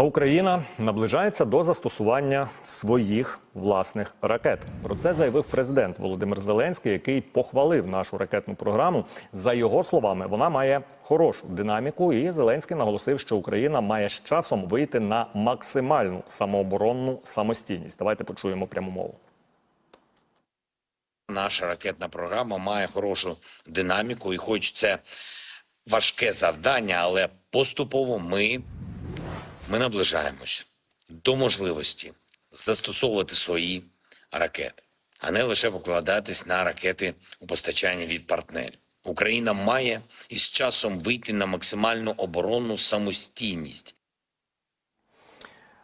А Україна наближається до застосування своїх власних ракет. Про це заявив президент Володимир Зеленський, який похвалив нашу ракетну програму. За його словами, вона має хорошу динаміку. І Зеленський наголосив, що Україна має з часом вийти на максимальну самооборонну самостійність. Давайте почуємо пряму мову. Наша ракетна програма має хорошу динаміку, і хоч це важке завдання, але поступово ми, ми наближаємося до можливості застосовувати свої ракети, а не лише покладатись на ракети у постачанні від партнерів. Україна має із часом вийти на максимальну оборонну самостійність.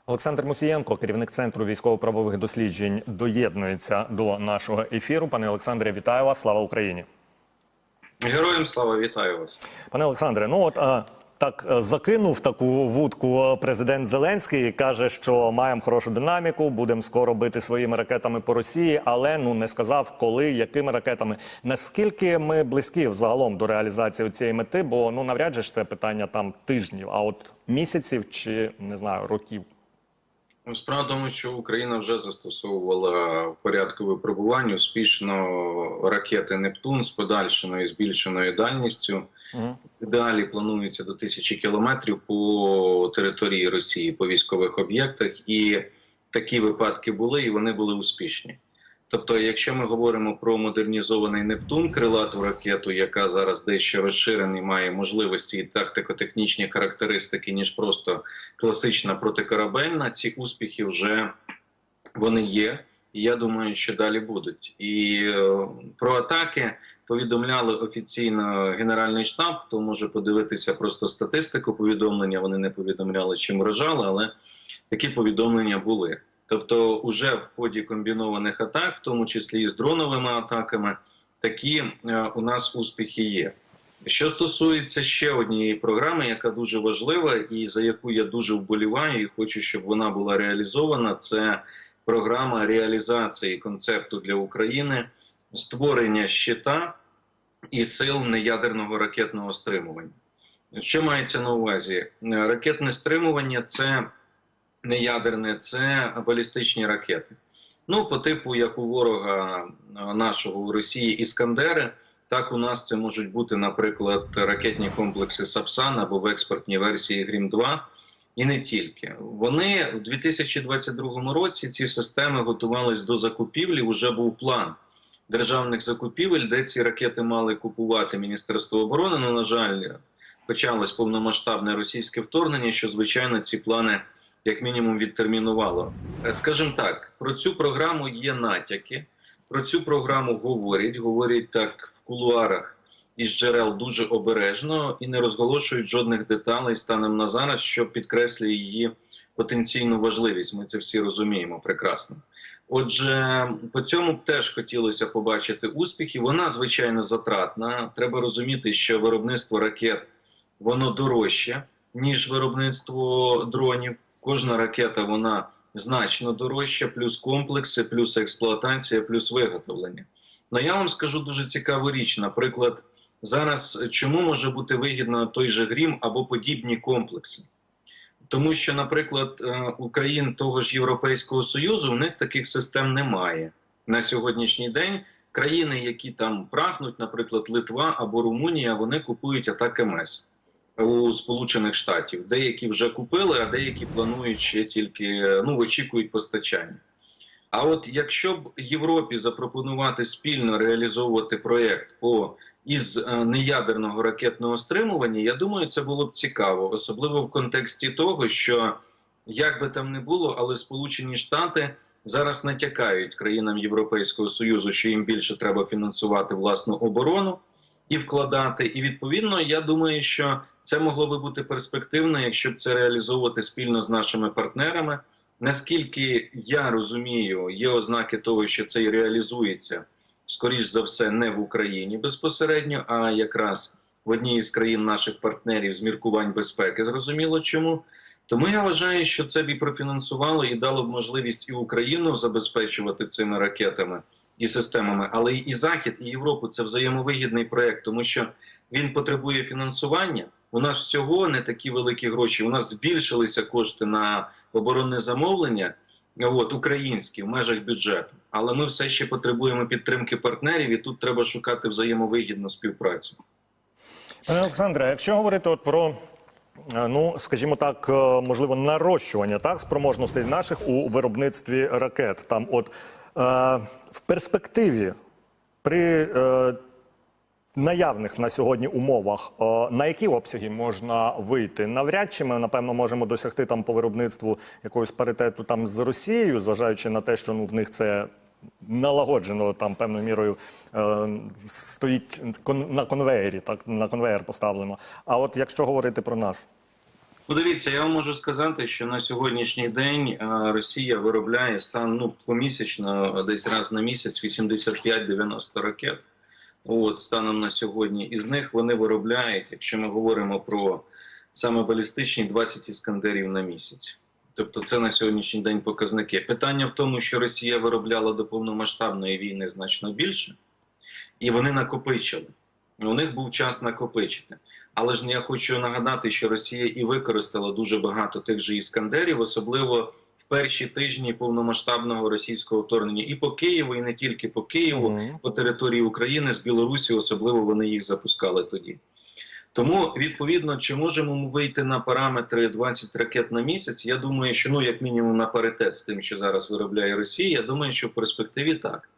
Олександр Мусієнко, керівник центру військово-правових досліджень, доєднується до нашого ефіру. Пане Олександре, вітаю вас! Слава Україні! Героям слава вітаю вас, пане Олександре. Ну от а, так закинув таку вудку президент Зеленський. Каже, що маємо хорошу динаміку, будемо скоро бити своїми ракетами по Росії, але ну не сказав, коли, якими ракетами. Наскільки ми близькі взагалом до реалізації цієї мети? Бо ну навряд же ж це питання там тижнів, а от місяців чи не знаю років. Ну, Справа в тому, що Україна вже застосовувала в порядку випробувань успішно ракети Нептун з подальшеною збільшеною дальністю. Угу. Далі планується до тисячі кілометрів по території Росії по військових об'єктах, і такі випадки були, і вони були успішні. Тобто, якщо ми говоримо про модернізований Нептун, крилату ракету, яка зараз дещо розширений, має можливості і тактико-технічні характеристики, ніж просто класична протикорабельна, ці успіхи вже вони є. І я думаю, що далі будуть. І е, про атаки повідомляли офіційно Генеральний штаб. Хто може подивитися просто статистику повідомлення, вони не повідомляли, чим вражали, але такі повідомлення були. Тобто, уже в ході комбінованих атак, в тому числі і з дроновими атаками, такі е, у нас успіхи є. Що стосується ще однієї програми, яка дуже важлива, і за яку я дуже вболіваю, і хочу, щоб вона була реалізована, це програма реалізації концепту для України, створення щита і сил неядерного ракетного стримування. Що мається на увазі? Ракетне стримування це не ядерне, це балістичні ракети. Ну, по типу, як у ворога нашого у Росії Іскандери, так у нас це можуть бути, наприклад, ракетні комплекси Сапсан або в експортній версії Грім 2 і не тільки. Вони в 2022 році ці системи готувались до закупівлі. Вже був план державних закупівель, де ці ракети мали купувати Міністерство оборони. Ну, на жаль, почалось повномасштабне російське вторгнення, що звичайно ці плани як мінімум відтермінувало. Скажімо так, про цю програму є натяки. Про цю програму говорять, говорять так в кулуарах із джерел дуже обережно і не розголошують жодних деталей станом на зараз, що підкреслює її потенційну важливість. Ми це всі розуміємо прекрасно. Отже, по цьому теж хотілося побачити успіхи. Вона звичайно затратна. Треба розуміти, що виробництво ракет воно дорожче ніж виробництво дронів. Кожна ракета вона значно дорожча, плюс комплекси, плюс експлуатація, плюс виготовлення. Ну я вам скажу дуже цікаву річ. Наприклад, зараз чому може бути вигідно той же грім або подібні комплекси? Тому що, наприклад, Україн того ж Європейського Союзу в них таких систем немає на сьогоднішній день. Країни, які там прагнуть, наприклад, Литва або Румунія, вони купують атак МС у Сполучених Штатів. Деякі вже купили, а деякі планують ще тільки ну очікують постачання. А от якщо б Європі запропонувати спільно реалізовувати проєкт по із неядерного ракетного стримування, я думаю, це було б цікаво, особливо в контексті того, що як би там не було, але Сполучені Штати зараз натякають країнам Європейського союзу, що їм більше треба фінансувати власну оборону і вкладати. І відповідно, я думаю, що це могло би бути перспективно, якщо б це реалізовувати спільно з нашими партнерами. Наскільки я розумію, є ознаки того, що це і реалізується скоріш за все не в Україні безпосередньо, а якраз в одній із країн наших партнерів з міркувань безпеки. Зрозуміло, чому тому я вважаю, що це б і профінансувало і дало б можливість і Україну забезпечувати цими ракетами і системами, але і Захід, і Європу це взаємовигідний проект, тому що він потребує фінансування. У нас всього не такі великі гроші. У нас збільшилися кошти на оборонне замовлення. От українські в межах бюджету, але ми все ще потребуємо підтримки партнерів, і тут треба шукати взаємовигідну співпрацю. Пане Олександре, якщо говорити от про. е, Ну, скажімо так, е, можливо, нарощування так спроможностей наших у виробництві ракет. Там, от е, в перспективі при е, наявних на сьогодні умовах, е, на які обсяги можна вийти? Навряд чи ми напевно можемо досягти там по виробництву якогось паритету там з Росією, зважаючи на те, що ну в них це. Налагоджено там певною мірою е, стоїть кон- на конвеєрі, так на конвеєр поставлено. А от якщо говорити про нас, Ну, дивіться, я вам можу сказати, що на сьогоднішній день е, Росія виробляє стан ну помісячно, десь раз на місяць 85-90 ракет. От станом на сьогодні, із них вони виробляють, якщо ми говоримо про саме балістичні 20 іскандерів на місяць. Тобто, це на сьогоднішній день показники. Питання в тому, що Росія виробляла до повномасштабної війни значно більше, і вони накопичили. У них був час накопичити. Але ж я хочу нагадати, що Росія і використала дуже багато тих же іскандерів, особливо в перші тижні повномасштабного російського вторгнення, і по Києву, і не тільки по Києву, Мгм. по території України з Білорусі, особливо вони їх запускали тоді. Тому відповідно, чи можемо ми вийти на параметри 20 ракет на місяць? Я думаю, що ну як мінімум на паритет з тим, що зараз виробляє Росія. Я думаю, що в перспективі так.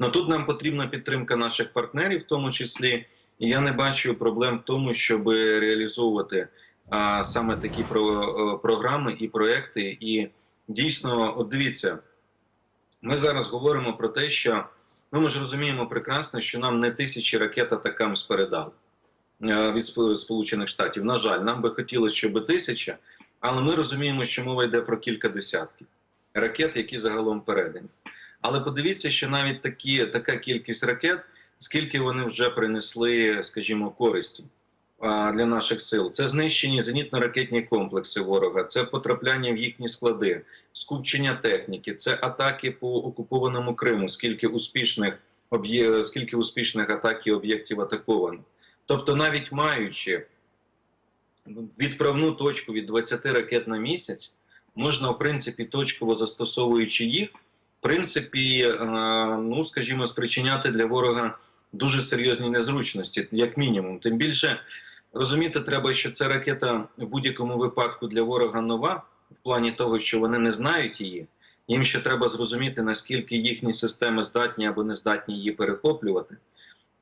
Но тут нам потрібна підтримка наших партнерів, в тому числі. І я не бачу проблем в тому, щоб реалізовувати а, саме такі про, е, програми і проекти. І дійсно, от дивіться, ми зараз говоримо про те, що ну ми ж розуміємо прекрасно, що нам не тисячі ракет атакам передали е, від Сполучених Штатів. На жаль, нам би хотілося, щоб тисяча, але ми розуміємо, що мова йде про кілька десятків ракет, які загалом передані. Але подивіться, що навіть такі, така кількість ракет, скільки вони вже принесли, скажімо, користі для наших сил. Це знищені зенітно-ракетні комплекси ворога, це потрапляння в їхні склади, скупчення техніки, це атаки по окупованому Криму, скільки успішних скільки успішних атак і об'єктів атаковано. Тобто, навіть маючи відправну точку від 20 ракет на місяць, можна, в принципі, точково застосовуючи їх, в принципі, е, ну скажімо, спричиняти для ворога дуже серйозні незручності, як мінімум. Тим більше розуміти треба, що ця ракета в будь-якому випадку для ворога нова, в плані того, що вони не знають її. Їм ще треба зрозуміти, наскільки їхні системи здатні або не здатні її перехоплювати.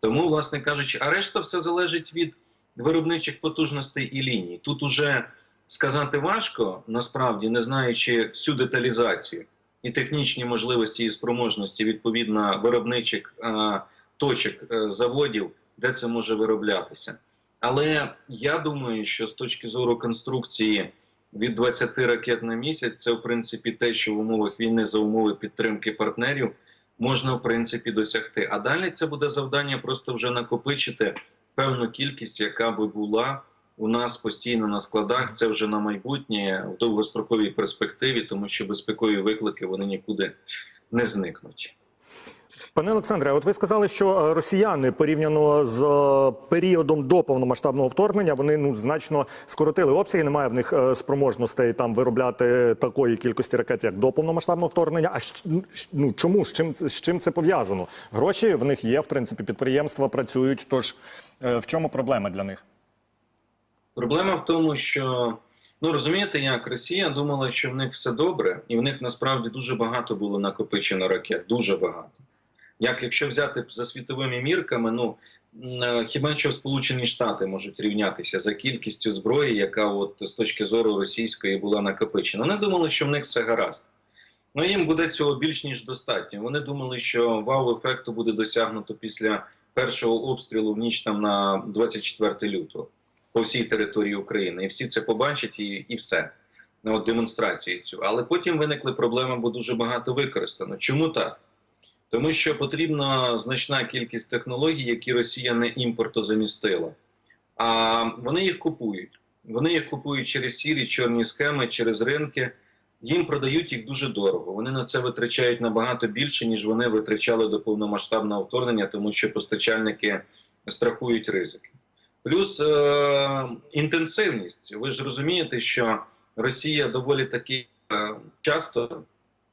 Тому, власне кажучи, а решта все залежить від виробничих потужностей і ліній. Тут уже сказати важко, насправді, не знаючи всю деталізацію і технічні можливості і спроможності відповідно виробничих точок е, заводів, де це може вироблятися. Але я думаю, що з точки зору конструкції від 20 ракет на місяць, це в принципі те, що в умовах війни за умови підтримки партнерів можна в принципі досягти. А далі це буде завдання просто вже накопичити певну кількість, яка би була у нас постійно на складах. Це вже на майбутнє в довгостроковій перспективі, тому що безпекові виклики вони нікуди не зникнуть. Пане Олександре, от ви сказали, що е, росіяни порівняно з е, періодом до повномасштабного вторгнення вони ну значно скоротили обсяги. Немає в них е, спроможностей там виробляти такої кількості ракет, як до повномасштабного вторгнення. А ну чому з чим з чим це пов'язано? Гроші в них є, в принципі, підприємства працюють. Тож в чому проблема для них? Проблема в тому, що ну розумієте, як Росія думала, що в них все добре, і в них насправді дуже багато було накопичено ракет, дуже багато. Як якщо взяти за світовими мірками, ну е, хіба що Сполучені Штати можуть рівнятися за кількістю зброї, яка от з точки зору російської була накопичена. Вони думали, що в них все гаразд. Ну їм буде цього більш ніж достатньо. Вони думали, що вау-ефекту буде досягнуто після першого обстрілу в ніч там на 24 лютого по всій території України, і всі це побачать, і, і все на от демонстрацію цю. Але потім виникли проблеми, бо дуже багато використано. Чому так? Тому що потрібна значна кількість технологій, які Росія не імпортозамістила. А вони їх купують. Вони їх купують через сірі, чорні схеми, через ринки. Їм продають їх дуже дорого. Вони на це витрачають набагато більше, ніж вони витрачали до повномасштабного вторгнення, тому що постачальники страхують ризики. Плюс е, інтенсивність. Ви ж розумієте, що Росія доволі таки е, часто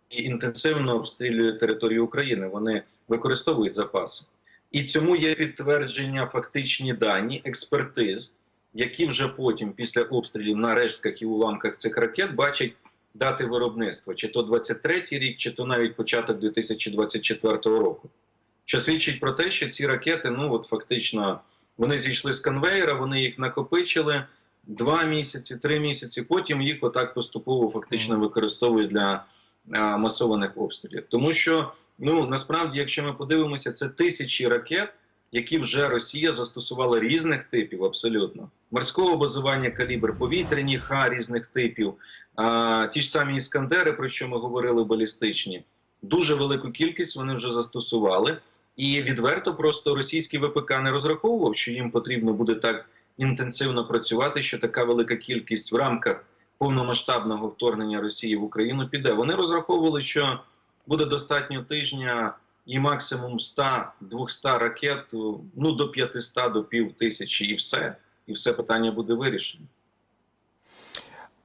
інтенсивно обстрілює територію України. Вони використовують запаси. І цьому є підтвердження фактичні дані експертиз, які вже потім, після обстрілів на рештках і уламках цих ракет, бачать дати виробництва, чи то 23-й рік, чи то навіть початок 2024 року. Що свідчить про те, що ці ракети, ну от фактично, вони зійшли з конвейера, вони їх накопичили два місяці, три місяці. Потім їх отак поступово фактично використовують для масованих обстрілів. Тому що ну насправді, якщо ми подивимося, це тисячі ракет, які вже Росія застосувала різних типів, абсолютно морського базування калібр, повітряні ха різних типів, а, ті ж самі іскандери, про що ми говорили, балістичні. Дуже велику кількість вони вже застосували. І відверто просто російський ВПК не розраховував, що їм потрібно буде так інтенсивно працювати, що така велика кількість в рамках повномасштабного вторгнення Росії в Україну піде. Вони розраховували, що буде достатньо тижня і максимум 100-200 ракет, ну до 500, до пів тисячі, і все. І все питання буде вирішено.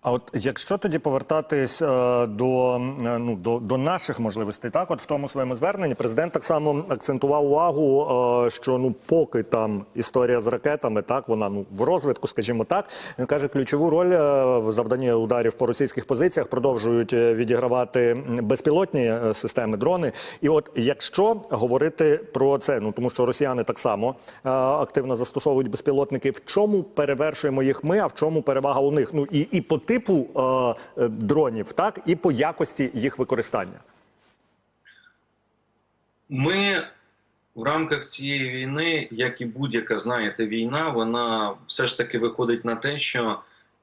А от якщо тоді повертатись е, до, е, ну, до, до наших можливостей, так от в тому своєму зверненні президент так само акцентував увагу, е, що ну поки там історія з ракетами, так вона ну в розвитку, скажімо так, він каже, ключову роль е, в завданні ударів по російських позиціях продовжують е, відігравати безпілотні е, системи, дрони. І от якщо говорити про це, ну тому що росіяни так само е, активно застосовують безпілотники, в чому перевершуємо їх ми, а в чому перевага у них? Ну і, і по типу е, е, дронів, так і по якості їх використання. Ми в рамках цієї війни, як і будь-яка, знаєте, війна, вона все ж таки виходить на те, що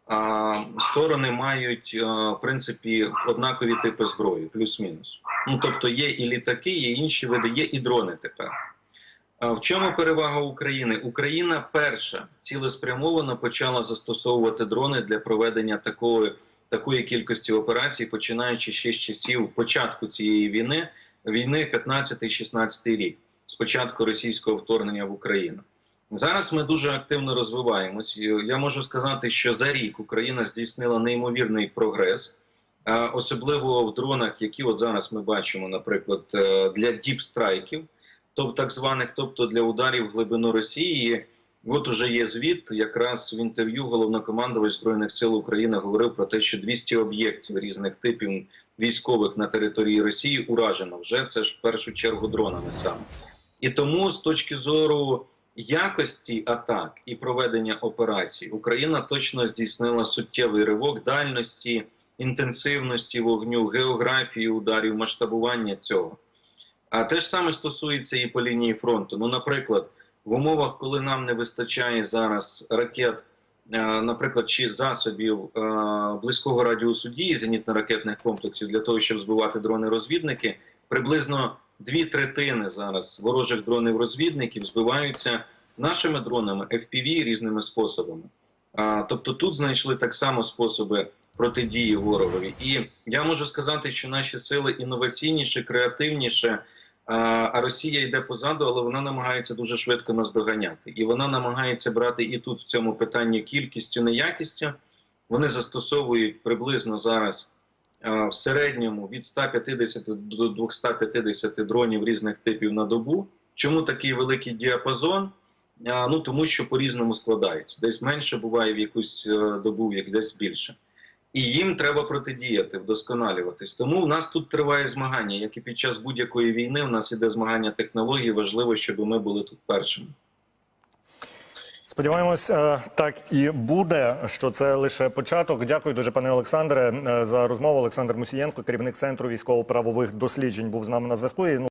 а, сторони мають а, в принципі однакові типи зброї, плюс-мінус. Ну тобто є і літаки, є інші види, є і дрони тепер. В чому перевага України? Україна перша цілеспрямовано почала застосовувати дрони для проведення такої, такої кількості операцій, починаючи ще з часів початку цієї війни, війни 15-16 рік, спочатку російського вторгнення в Україну. Зараз ми дуже активно розвиваємось. Я можу сказати, що за рік Україна здійснила неймовірний прогрес, особливо в дронах, які от зараз ми бачимо, наприклад, е, для діпстрайків тобто так званих, тобто для ударів в глибину Росії. От уже є звіт. Якраз в інтерв'ю головнокомандувач збройних сил України говорив про те, що 200 об'єктів різних типів військових на території Росії уражено вже це ж в першу чергу дронами саме. І тому, з точки зору якості атак і проведення операцій, Україна точно здійснила суттєвий ривок дальності, інтенсивності вогню, географії ударів, масштабування цього. А те ж саме стосується і по лінії фронту. Ну, наприклад, в умовах, коли нам не вистачає зараз ракет, е, наприклад, чи засобів е, близького радіусу дії зенітно-ракетних комплексів для того, щоб збивати дрони-розвідники, приблизно дві третини зараз ворожих дронів-розвідників збиваються нашими дронами FPV різними способами. Тобто тут знайшли так само способи протидії ворогові. І я можу сказати, що наші сили інноваційніше, креативніше. А Росія йде позаду, але вона намагається дуже швидко нас доганяти. І вона намагається брати і тут в цьому питанні кількістю, не якістю. Вони застосовують приблизно зараз в середньому від 150 до 250 дронів різних типів на добу. Чому такий великий діапазон? Ну тому що по-різному складається. Десь менше буває в якусь е, добу, як десь більше і їм треба протидіяти, вдосконалюватись. Тому в нас тут триває змагання, як і під час будь-якої війни. У нас іде змагання технологій. Важливо, щоб ми були тут першими. Сподіваємось, е, так і буде. Що це лише початок. Дякую дуже, пане Олександре, е, за розмову. Олександр Мусієнко, керівник центру військово-правових досліджень, був з нами на зв'язку. Ну,